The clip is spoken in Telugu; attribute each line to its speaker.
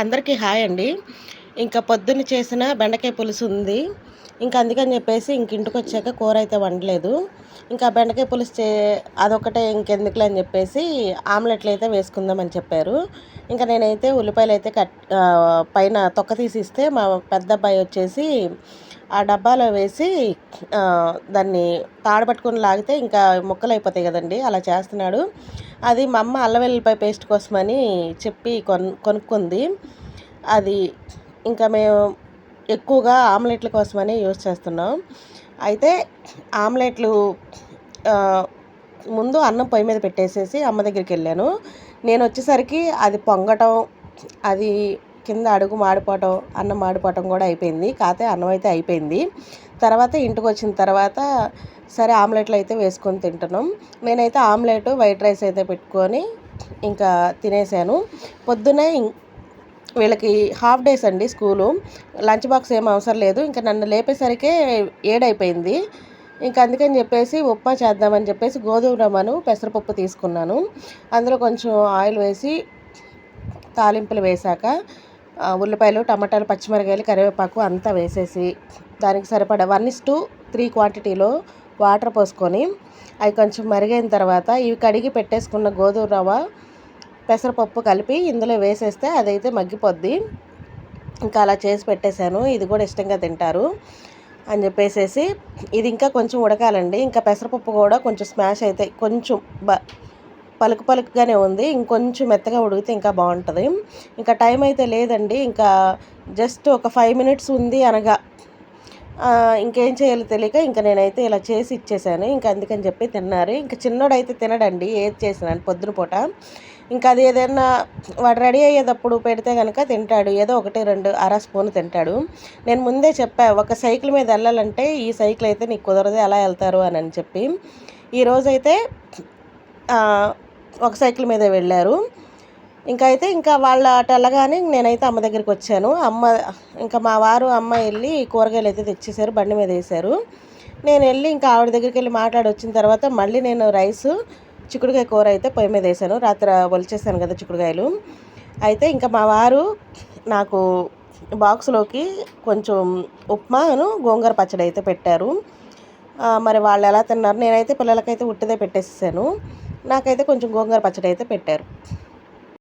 Speaker 1: అందరికీ హాయ్ అండి. ఇంకా పొద్దున్న చేసిన బెండకాయ పులుసు ఉంది. ఇంకా అందుకని చెప్పేసి ఇంక ఇంటికి వచ్చాక కూర అయితే వండలేదు. ఇంకా బెండకాయ పులుసు చే అదొకటే ఇంకెందుకులే అని చెప్పేసి ఆమ్లెట్లు అయితే వేసుకుందామని చెప్పారు. ఇంకా నేనైతే ఉల్లిపాయలు అయితే కట్ పైన తొక్క తీసిస్తే మా పెద్ద అబ్బాయి వచ్చేసి ఆ డబ్బాలో వేసి దాన్ని తాడబట్టుకొని లాగితే ఇంకా ముక్కలు అయిపోతాయి కదండి అలా చేస్తున్నాడు. అది మా అమ్మ అల్లం వెల్లిపాయ పేస్ట్ కోసమని చెప్పి కొన్ కొనుక్కుంది. అది ఇంకా మేము ఎక్కువగా ఆమ్లెట్ల కోసమని యూజ్ చేస్తున్నాం. అయితే ఆమ్లెట్లు ముందు అన్నం పొయ్యి మీద పెట్టేసేసి అమ్మ దగ్గరికి వెళ్ళాను. నేను వచ్చేసరికి అది పొంగటం అది కింద అడుగు మాడిపోవటం అన్నం మాడిపోవటం కూడా అయిపోయింది. కాతే అన్నం అయితే అయిపోయింది. తర్వాత ఇంటికి వచ్చిన తర్వాత సరే ఆమ్లెట్లు అయితే వేసుకొని తింటున్నాం. నేనైతే ఆమ్లెట్ వైట్ రైస్ అయితే పెట్టుకొని ఇంకా తినేసాను. పొద్దునే వీళ్ళకి హాఫ్ డేస్ అండి స్కూలు. లంచ్ బాక్స్ ఏం అవసరం లేదు. ఇంకా నన్ను లేపేసరికే ఏడైపోయింది. ఇంకా అందుకని చెప్పేసి ఉప్మా చేద్దామని చెప్పేసి గోధుమ రవ్వను పెసరపప్పు తీసుకున్నాను. అందులో కొంచెం ఆయిల్ వేసి తాలింపులు వేశాక ఉల్లిపాయలు టమాటాలు పచ్చిమిరకాయలు కరివేపాకు అంతా వేసేసి దానికి సరిపడా వన్ ఇస్ టూ త్రీ క్వాంటిటీలో వాటర్ పోసుకొని అవి కొంచెం మరిగైన తర్వాత ఇవి కడిగి పెట్టేసుకున్న గోధుమ రవ్వ పెసరపప్పు కలిపి ఇందులో వేసేస్తే అదైతే మగ్గిపోద్ది. ఇంకా అలా చేసి పెట్టేశాను. ఇది కూడా ఇష్టంగా తింటారు అని చెప్పేసేసి. ఇది ఇంకా కొంచెం ఉడకాలండి. ఇంకా పెసరపప్పు కూడా కొంచెం స్మాష్ అయితే కొంచెం బ పలుకు పలుకుగానే ఉంది. ఇంకొంచెం మెత్తగా ఉడికితే ఇంకా బాగుంటుంది. ఇంకా టైం అయితే లేదండి. ఇంకా జస్ట్ ఒక ఫైవ్ మినిట్స్ ఉంది అనగా ఇంకేం చేయాలో తెలియక ఇంకా నేనైతే ఇలా చేసి ఇచ్చేసాను. ఇంకా అందుకని చెప్పి తిన్నారు. ఇంకా చిన్నోడైతే తినడండి. ఏది చేసినాను పొద్దున పూట. ఇంకా అది ఏదైనా వాడు రెడీ అయ్యేటప్పుడు పెడితే కనుక తింటాడు. ఏదో ఒకటి రెండు అర స్పూన్ తింటాడు. నేను ముందే చెప్పా ఒక సైకిల్ మీద వెళ్ళాలంటే ఈ సైకిల్ అయితే నీకు కుదరదు. ఎలా వెళ్తారు అని అని చెప్పి. ఈరోజైతే ఒక సైకిల్ మీద వెళ్ళారు. ఇంకా అయితే ఇంకా వాళ్ళ అటు వెళ్ళగానే నేనైతే అమ్మ దగ్గరికి వచ్చాను. అమ్మ ఇంకా మా వారు అమ్మ వెళ్ళి కూరగాయలు అయితే తెచ్చేసారు బండి మీద వేశారు. నేను వెళ్ళి ఇంకా ఆవిడ దగ్గరికి వెళ్ళి మాట్లాడి వచ్చిన తర్వాత మళ్ళీ నేను రైసు చిక్కుడుకాయ కూర అయితే పొయ్యి మీద వేసాను రాత్రి ఒలిచేసాను కదా చిక్కుడుకాయలు. అయితే ఇంకా మా వారు నాకు బాక్స్లోకి కొంచెం ఉప్మాను గోంగూర పచ్చడి అయితే పెట్టారు. మరి వాళ్ళు ఎలా తిన్నారు? నేనైతే పిల్లలకైతే ఉట్టిదే పెట్టేసాను నాకైతే కొంచెం గోంగూర పచ్చడి అయితే పెట్టారు.